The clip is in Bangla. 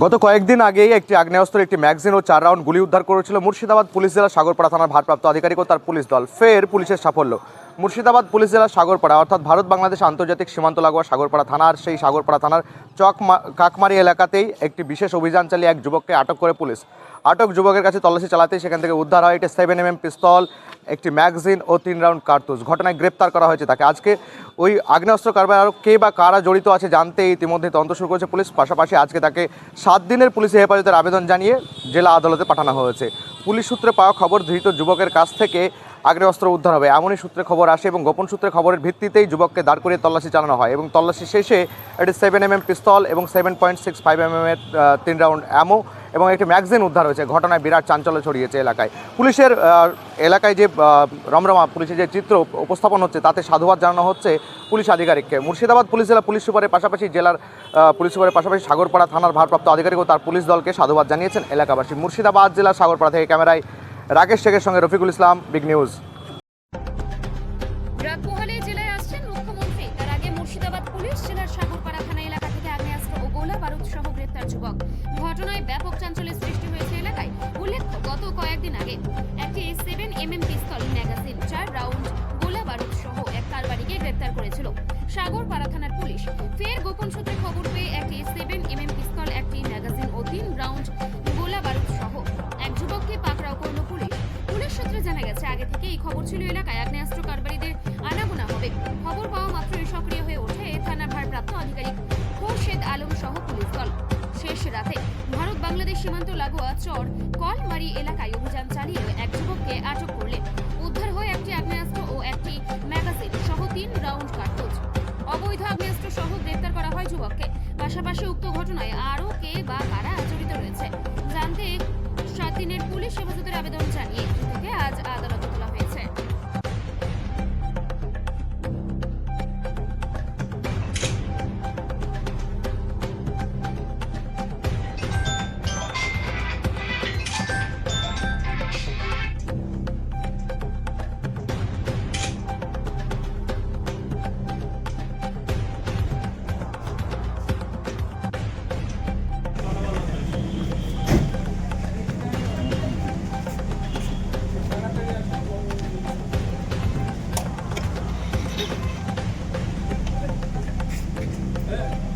গত কয়েকদিন আগেই একটি আগ্নেয়স্ত্র, একটি ম্যাগজিন ও চার রাউন্ড গুলি উদ্ধার করেছিল মুর্শিদাবাদ পুলিশ জেলা সাগরপাড়া থানার ভারপ্রাপ্ত আধিকারিক ও তার পুলিশ দল। ফের পুলিশের সাফল্য। মুর্শিদাবাদ পুলিশ জেলার সাগরপাড়া, অর্থাৎ ভারত বাংলাদেশ আন্তর্জাতিক সীমান্ত লাগোয়া সাগরপাড়া থানার সেই সাগরপাড়া থানার চক কাকমারি এলাকাতেই একটি বিশেষ অভিযান চালিয়ে এক যুবককে আটক করে পুলিশ। আটক যুবকের কাছে তল্লাশি চালাতেই সেখান থেকে উদ্ধার হয়। একটি সেভেন এম পিস্তল, একটি ম্যাগজিন ও তিন রাউন্ড কার্তুজ। ঘটনায় গ্রেপ্তার করা হয়েছে তাকে। আজকে ওই আগ্নেয়াস্ত্র কারবার আরও কে বা কারা জড়িত আছে জানতে ইতিমধ্যে তদন্ত শুরু করেছে পুলিশ। পাশাপাশি আজকে তাকে সাত দিনের পুলিশি হেফাজতের আবেদন জানিয়ে জেলা আদালতে পাঠানো হয়েছে। পুলিশ সূত্রে পাওয়া খবর, ধৃত যুবকের কাছ থেকে আগ্নেয়াস্ত্র উদ্ধার হবে। এমনই সূত্রে খবর আসে এবং গোপন সূত্রে খবরের ভিত্তিতেই যুবককে দাঁড় করিয়ে তল্লাশি চালানো হয় এবং তল্লাশি শেষে একটি সেভেন এম এম পিস্তল এবং seven point six five M M এর তিন রাউন্ড অ্যামো এবং একটি ম্যাগজিন উদ্ধার হয়েছে। ঘটনায় বিরাট চাঞ্চল্য ছড়িয়েছে এলাকায়। পুলিশের এলাকায় যে রমরমা পুলিশের যে চিত্র উপস্থাপন হচ্ছে, তাতে সাধুবাদ জানানো হচ্ছে পুলিশ আধিকারিককে। মুর্শিদাবাদ পুলিশ জেলা পুলিশ সুপারের পাশাপাশি জেলার পুলিশ সুপারের পাশাপাশি সাগরপাড়া থানার ভারপ্রাপ্ত আধিকারিক ও তার পুলিশ দলকে সাধুবাদ জানিয়েছেন এলাকাবাসী। মুর্শিদাবাদ জেলার সাগরপাড়া থেকে ক্যামেরায় রাকেশ শেখের সঙ্গে রফিকুল ইসলাম, বিগ নিউজ। পোহালে জেলায় ঘটনায় ব্যাপক সৃষ্টি হয়েছে এলাকায়। গত কয়েকদিন আগে একটি সেভেন এম এম চার রাউন্ড সহ এক গ্রেপ্তার করেছিল। থানার পুলিশ। ফের গোপন সূত্রে আগে থেকে এই খবর ছিল এলাকায় আগ্নেয়াস্ত্র কারবারিদের আনাগোনা হবে। খবর পাওয়া মাত্রই সক্রিয় হয়ে ওঠে থানার ভারপ্রাপ্ত আধিকারিক খোরশেদ আলম সহ পুলিশ দল। শেষ রাতে ভারত বাংলাদেশ সীমান্ত লাগোয়া চর কলমারি এলাকায় অভিযান চালিয়ে এক যুবককে আটক করলে। উদ্ধার হয় একটি আগ্নেয়াস্ত্র ও একটি ম্যাগাজিন সহ তিন রাউন্ড কার্তুজ অবৈধ আগ্নেয়াস্ত্র সহ গ্রেপ্তার করা হয় যুবককে। পাশাপাশি উক্ত ঘটনায় আরও কে বা কারা জড়িত রয়েছে। আবেদন জানিয়ে থেকে আজ আদালতে 哎。